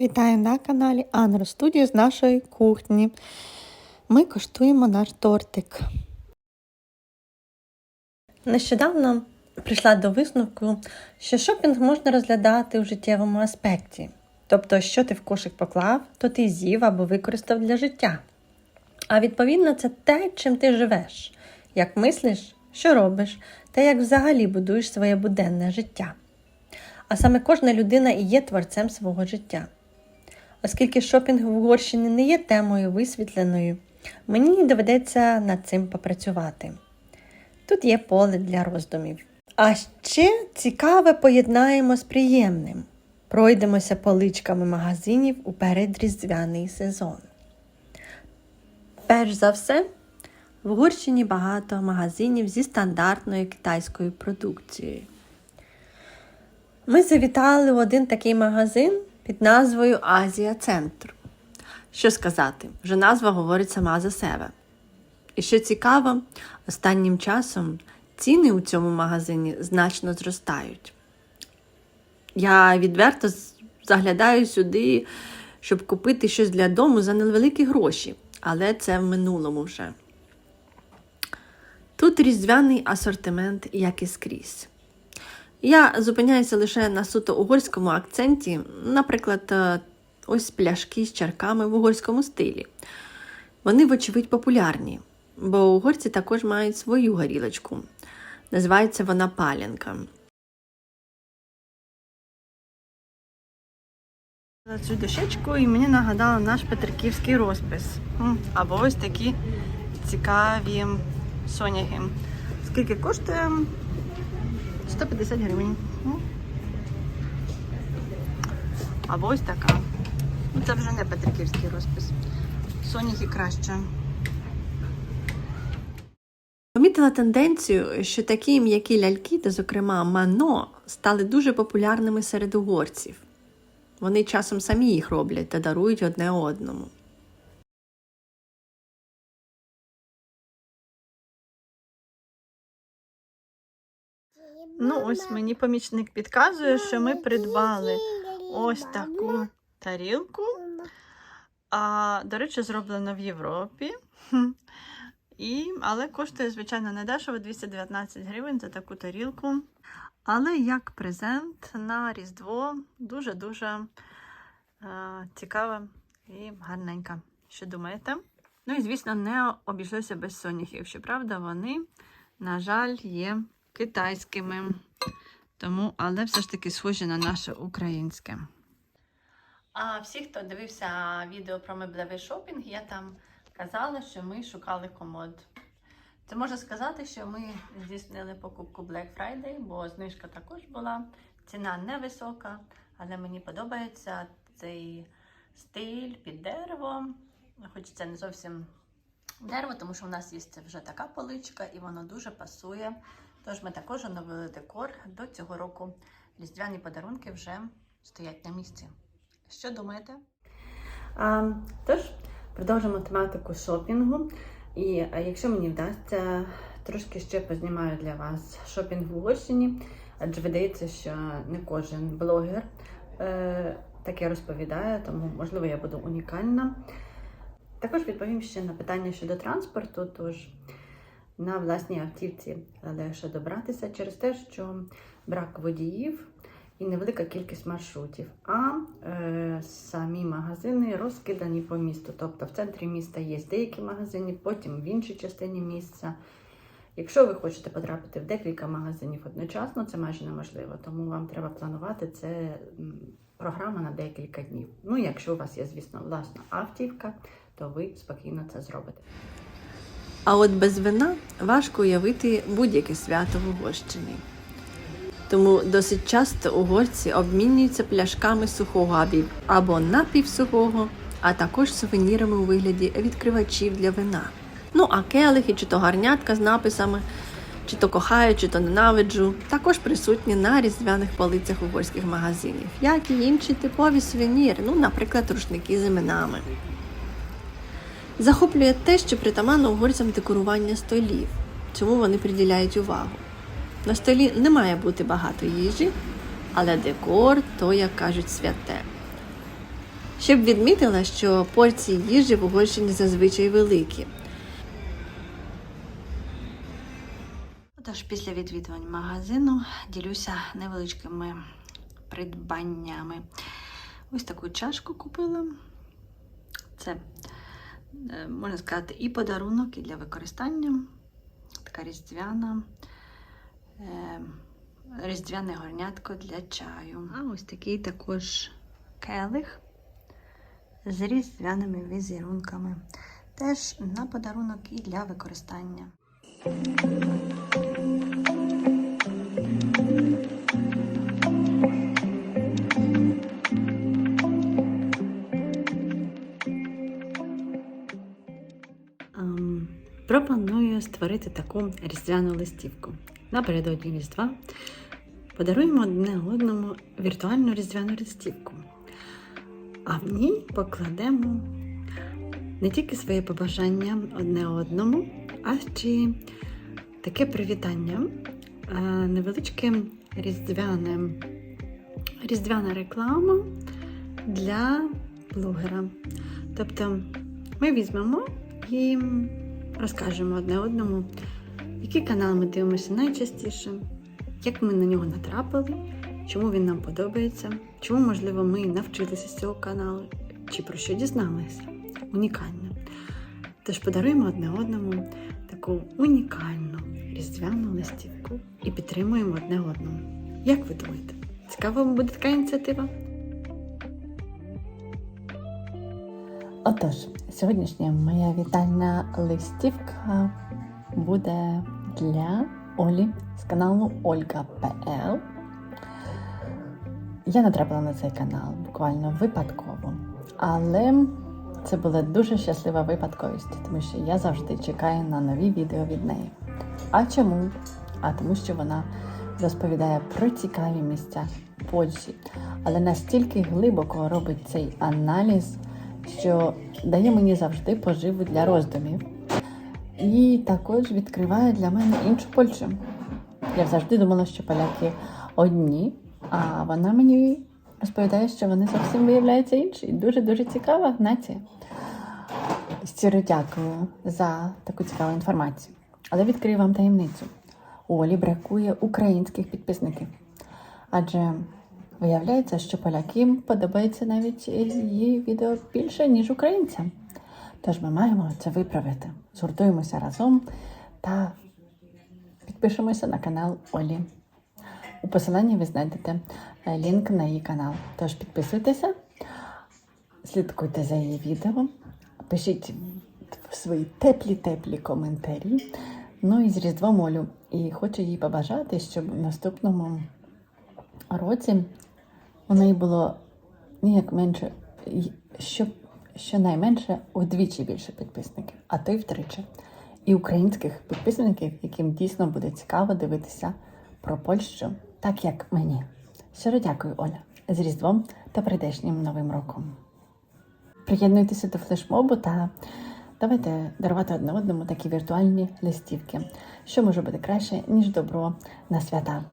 Вітаю на каналі Анро Студіо з нашої кухні. Ми коштуємо наш тортик. Нещодавно прийшла до висновку, що шопінг можна розглядати у життєвому аспекті. Тобто, що ти в кошик поклав, то ти з'їв або використав для життя. А відповідно, це те, чим ти живеш, як мислиш, що робиш, та як взагалі будуєш своє буденне життя. А саме кожна людина і є творцем свого життя. Оскільки шопінг в Угорщині не є темою висвітленою, мені доведеться над цим попрацювати. Тут є поле для роздумів. А ще цікаве поєднаємо з приємним. Пройдемося поличками магазинів у передріздвяний сезон. Перш за все, в Угорщині багато магазинів зі стандартною китайською продукцією. Ми завітали в один такий магазин під назвою Азія Центр. Що сказати, вже назва говорить сама за себе. І що цікаво, останнім часом ціни у цьому магазині значно зростають. Я відверто заглядаю сюди, щоб купити щось для дому за невеликі гроші, але це в минулому вже. Тут різдвяний асортимент, як і скрізь. Я зупиняюся лише на суто угорському акценті, наприклад, ось пляшки з чарками в угорському стилі. Вони, вочевидь, популярні, бо угорці також мають свою горілочку. Називається вона палянка. Цю дощечку і мені нагадала наш петриківський розпис. Або ось такі цікаві соняги. Скільки коштує? 150 гривень. Або ось така. Ну, Це вже не петриківський розпис. Соняхи краще. Помітила тенденцію, що такі м'які ляльки, та, зокрема, мано, стали дуже популярними серед угорців. Вони часом самі їх роблять та дарують одне одному. Ну, ось мені помічник підказує, що ми придбали ось таку тарілку. А, До речі, зроблено в Європі. І, Але коштує, звичайно, не дешево 219 гривень за таку тарілку. Але як презент на Різдво дуже-дуже е, цікава і гарненька. Що думаєте? Ну і, звісно, не обійшлося без соняхів. Щоправда, вони, на жаль, є китайськими. Тому, але все ж таки схожі на наше українське. А всі, хто дивився відео про меблевий шопінг, я там казала, що ми шукали комод. Це можна сказати, що ми здійснили покупку Black Friday, бо знижка також була. Ціна невисока, але мені подобається цей стиль під дерево. Хоч це не зовсім дерево, тому що в нас є вже така поличка і воно дуже пасує. Тож ми також оновили декор до цього року. Різдвяні подарунки вже стоять на місці. Що думаєте? А, Тож, продовжимо тематику шопінгу. І якщо мені вдасться, трошки ще познімаю для вас шопінг в Угорщині, адже видається, що не кожен блогер е, таке розповідає, тому, можливо, я буду унікальна. Також відповім ще на питання щодо транспорту. Тож на власній автівці легше добратися через те, що брак водіїв і невелика кількість маршрутів. А е, самі магазини розкидані по місту. Тобто в центрі міста є деякі магазини, потім в іншій частині місця. Якщо ви хочете потрапити в декілька магазинів одночасно, це майже неможливо, тому вам треба планувати це програма на декілька днів. Ну, якщо у вас є, звісно, власна автівка, то ви спокійно це зробите. А от без вина важко уявити будь-яке свято в Угорщині. Тому досить часто угорці обмінюються пляшками сухого або напівсухого, а також сувенірами у вигляді відкривачів для вина. Ну а келихи чи то гарнятка з написами, чи то кохаю, чи то ненавиджу, також присутні на різдвяних полицях угорських магазинів, як і інші типові сувеніри, ну, наприклад, рушники з іменами. Захоплює те, що притаманно угорцям декорування столів, чому вони приділяють увагу. На столі не має бути багато їжі, але декор то, як кажуть, святе. щоб відмітила, що порції їжі в Угорщині зазвичай великі. Отож, після відвідувань магазину ділюся невеличкими придбаннями. Ось таку чашку купила. Це, можна сказати, і подарунок, і для використання. Така різдвяна, е, різдвяне горнятко для чаю. А ось такий також келих з різдвяними візерунками. Теж на подарунок і для використання. Пропоную створити таку різдвяну листівку. Напередодні Різдва подаруємо одне одному віртуальну різдвяну листівку. А в ній покладемо не тільки своє побажання одне одному, а ще таке привітання, е, невеличке різдвяне, різдвяна реклама для блогера. Тобто ми візьмемо і розкажемо одне одному, який канал ми дивимося найчастіше, як ми на нього натрапили, чому він нам подобається, чому, можливо, ми навчилися з цього каналу, чи про що дізналися. Унікально. Тож подаруємо одне одному таку унікальну різдвяну листівку і підтримуємо одне одному. Як ви думаєте? Цікава буде така ініціатива? Отож, сьогоднішня моя вітальна листівка буде для Олі з каналу Ольга.пл. Я натрапила на цей канал буквально випадково, але це була дуже щаслива випадковість, тому що я завжди чекаю на нові відео від неї. А чому? А тому, що вона розповідає про цікаві місця Польщі, але настільки глибоко робить цей аналіз, що дає мені завжди поживу для роздумів. І також відкриває для мене іншу Польщу. Я завжди думала, що поляки одні, а вона мені розповідає, що вони зовсім виявляються інші. Дуже-дуже цікава нація. Щиро дякую за таку цікаву інформацію. Але відкрию вам таємницю. Олі бракує українських підписників. Адже виявляється, що полякам подобається навіть її відео більше, ніж українцям. Тож ми маємо це виправити. Згуртуємося разом та підпишемося на канал Олі. У посиланні ви знайдете е, лінк на її канал. Тож підписуйтеся, слідкуйте за її відео, пишіть свої теплі-теплі коментарі. Ну і з Різдвом Олю. І хочу їй побажати, щоб в наступному році у неї було ніяк менше, й- щоб щонайменше вдвічі більше підписників, а то й втричі. І українських підписників, яким дійсно буде цікаво дивитися про Польщу, так як мені. Щиро дякую, Оля, з Різдвом та прийдешнім Новим роком. Приєднуйтеся до флешмобу та давайте дарувати одне одному такі віртуальні листівки, що може бути краще, ніж добро на свята.